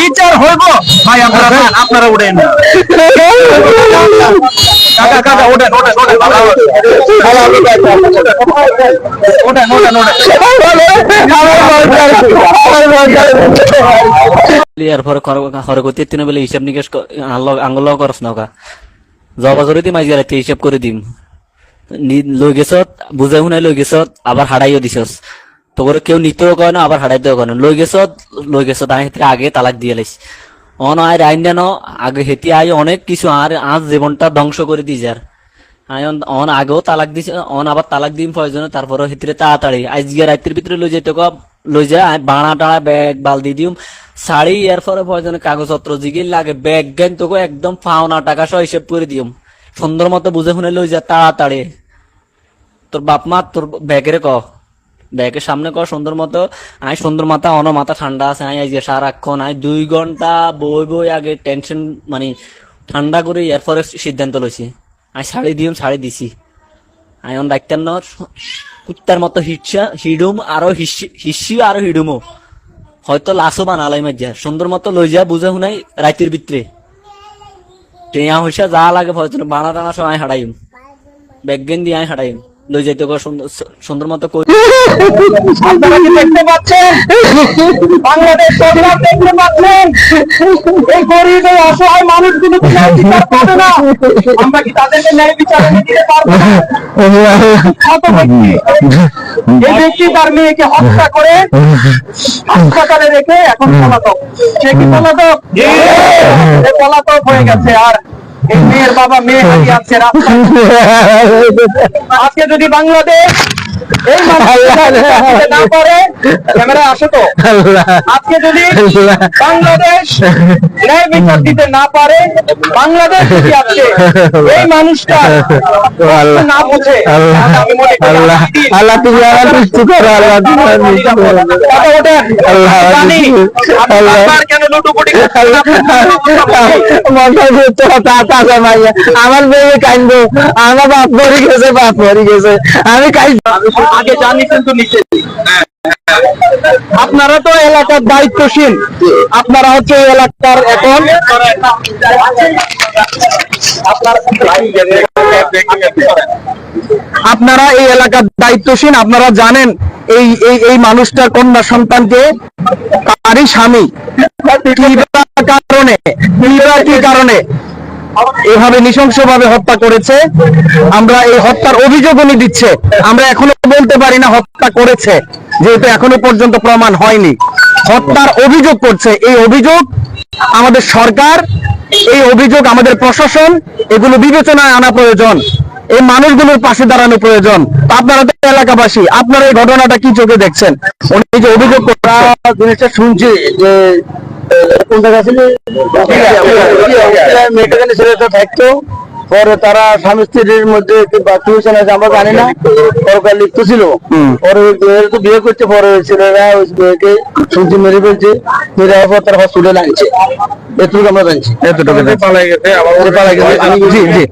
বিচার হইব। আপনারা উঠেন হিসাব নিকেশ আঙ্গুল করস নকা জবা মাঝ গেলে হিসাব করে দিম। লই গেছত বুঝাই শুনাই লই গেছত, আবার হারাইও দিছস। তোর কেউ নিতেও কয় না, আবার হারাইতেও কয় না। লই গেছত লই গেছত আমি হেতে আগে তালাক দিয়ে লাইছি। অন আয় আইন দেন আগে হেতি আই অনেক কিছু আর আজ জীবনটা ধ্বংস করে দি যার আয়ন অন আগেও তালাক দিছে, অন আবার তালাক দিম প্রয়োজনে তারপরে হিতরে তাড়াতাড়ি। আজকে রাতের ভিতরে লই যাইতে কব লই যা বাড়া টাড়া ব্যাগ বালদি দিম। শাড়ি, এর পরে প্রয়োজনে কাগজপত্র জিগির লাগে, ব্যাগ জ্ঞান তোকে একদম পাওনা টাকা সহ হিসেব করে দিম। সুন্দর মতো বুঝে শুনে লই যা, তাড়াতাড়ি। তোর বাপ মা তোর ব্যাগের ক। ব্যাগের সামনে ক, সুন্দর মতো। আই সুন্দর মাথা, অন মাথা ঠান্ডা আছে। আই আজকে সারাক্ষণ আই দুই ঘণ্টা বই বই আগে টেনশন মানে ঠান্ডা করে এরপরে সিদ্ধান্ত লইছি। আই শাড়ি দিম, শাড়ি দিছি। আই অন ডাক্তার ন কুত্তার মতো হিটসা, হিডুম আরও হিসি আরও হিডুমো। হয়তো লাশও বানালাই মাঝা সুন্দর মতো লই যা বুঝে শুনাই রাতের ভিতরে। টেয়া হইসা যা লাগে হয়তো বানা টানা সব আই হারাইম ব্যাগগেন দিয়ে আই হারাইম লই যাইতে সুন্দর সুন্দর মতো কই দেখতে পাচ্ছেন বাংলাদেশ সরকার দেখতে পাচ্ছেন। এই গরিব এই অসহায় মানুষগুলো কি ন্যায় বিচার পাবে না। আমরা কি তাদেরকে ন্যায় বিচার দিতে পারব না? এই ব্যক্তি তার মেয়েকে হত্যা করে হাসপাতালে রেখে এখন পলাতক। সে কি পলাতক? সে পলাতক হয়ে গেছে আর এই মেয়ের বাবা মেয়ে হারিয়ে আছে রাস্তায়। আজকে যদি বাংলাদেশ এই না পারে ক্যামেরা আসো তো। আজকে যদি বাংলাদেশ ন্যায় বিচার দিতে না পারে বাংলাদেশ যদি আজকে এই মানুষটা না বুঝে তাহলে আমি করি আল্লাহ। আল্লাহ তুমি আমার মিষ্টি করো আল্লাহ আমার আছে মাইয়া আমার বাপ মরে গেছে বাপ মরে গেছে। আমি কাইন্দ আগে জানি কিন্তু নিচে। আপনারা তো এলাকার দায়িত্বশীল। আপনারা হচ্ছে এলাকার এখন আপনারা এই এলাকার দায়িত্বশীল, আপনারা জানেন এই এই এই মানুষটার কন্যা সন্তানকে তারই স্বামী। কারণে? কি কারণে? এভাবে নৃশংসভাবে হত্যা করেছে। আমরা এই হত্যার অভিযোগ উনি দিচ্ছে। আমরা এখনও বলতে পারি না হত্যা করেছে, যেহেতু এখনও পর্যন্ত প্রমাণ হয়নি। হত্যার অভিযোগ করছে। এই অভিযোগ আমাদের সরকার, এই অভিযোগ আমাদের প্রশাসন, এগুলো বিবেচনায় আনা প্রয়োজন। এই মানুষগুলোর পাশে দাঁড়ানো প্রয়োজন। আপনারা তো এলাকাবাসী, আপনারা এই ঘটনাটা কি চোখে দেখছেন? উনি যে অভিযোগ করা জিনিসটা শুনছি যে কোন জায়গা মেয়েটাকে ছেলেটা থাকতো পরে তারা স্বামী স্ত্রীর মধ্যে বাথরুম আছে আমরা জানি না পরে লিপ্ত ছিল পরে তো বিয়ে করতে পরে ছেলেরা ওই মেয়েকে শুনছি মেরে ফেলছে মেরে হওয়ার পর তারা হসপিটালে আনছে এতটুকু আমরা জানছি। এতটুকু পালাই গেছে। পালাই গেছে জি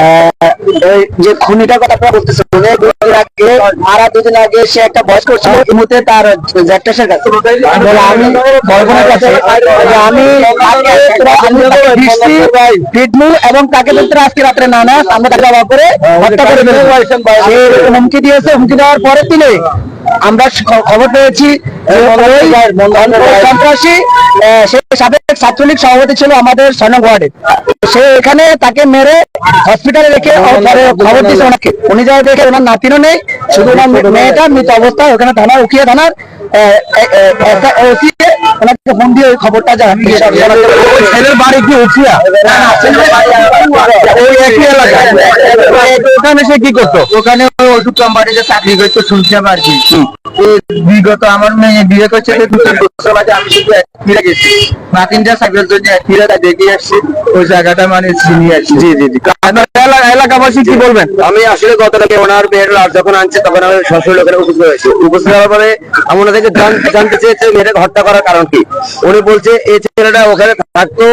ওই যে কথা দুদিন আগে, মারা দুদিন আগে সে একটা বয়স করছিল তার কাছে আমি বয়গনের কাছে আমি ফিরনু এবং তাকে বলতে আজকে রাত্রে না না আমরা তাকে করে হত্যা করে হুমকি দিয়েছে, হুমকি দেওয়ার পরে দিনে আমরা খবর পেয়েছি সন্ত্রাসী সে সাবেক ছাত্রলীগ সভাপতি ছিল আমাদের সনক ওয়ার্ডে। সে এখানে তাকে মেরে হসপিটালে রেখে খবর দিয়েছে ওনাকে। উনি যারা দেখে ওনার নাতিনও নেই শুধু ওনার মেয়েটা মৃত অবস্থা ওখানে থানা উকিয়া থানার ওসি ওনাকে ফোন দিয়ে ওই খবরটা জানান ছেলের বাড়ি কি উঠিয়া। ওই একই এলাকায়। ওখানে সে কি করতো? ওখানে ওষুধ কোম্পানিতে চাকরি করতে শুনছিলাম আর কি। বিগত আমার মেয়ে বিয়ে করছে তো দুটো বছর আগে আমি শুধু ফিরে গেছি। মাকিনটা চাকরির জন্য ফিরে দেখে আসছি। ওই জায়গাটা মানে চিনি আসছি জি জি জি। এলাকাবাসী কি বলবেন? আমি আসলে গতকালকে ওনার মেয়ের লাশ যখন আনছে তখন আমি শ্বশুর লোকের উপস্থিত হয়েছে। উপস্থিত হওয়ার পরে আমি ওনাদেরকে জানতে চেয়েছি মেয়েটাকে হত্যা করার কারণ। কি উনি বলছে এই ছেলেটা ওখানে থাকতো,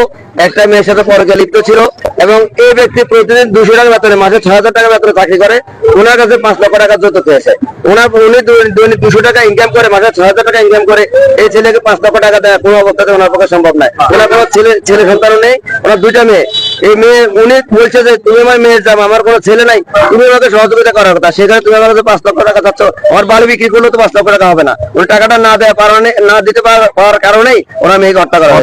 একটা মেয়ের সাথে পরকে লিপ্ত ছিল, এবং এই ব্যক্তি প্রতিদিন দুশো টাকা বেতনে, মাসে ছয় হাজার টাকা বেতনে চাকরি করে। ওনার কাছে পাঁচ লক্ষ টাকা যৌতুক পেয়েছে। ওনার উনি দুশো টাকা ইনকাম করে, মাসে ছয় হাজার টাকা ইনকাম করে। এই ছেলেকে পাঁচ লক্ষ টাকা দেয় কোনো অবস্থাতে ওনার পক্ষে সম্ভব নয়। ওনার কোনো ছেলে ছেলে সন্তানও নেই, ওনার দুইটা মেয়ে। এই মেয়ে, উনি বলছে যে, তুমি আমার মেয়ের জামা, আমার কোনো ছেলে নাই, তুমি আমাকে সহযোগিতা করার কথা। সেখানে তুমি আমার কাছে পাঁচ লক্ষ টাকা চাচ্ছ। আমার বাড়ি বিক্রি করলে তো পাঁচ লক্ষ টাকা হবে না। ওই টাকাটা না দেওয়া কারণে, না দিতে পারার কারণেই ওরা মেয়েকে হত্যা করা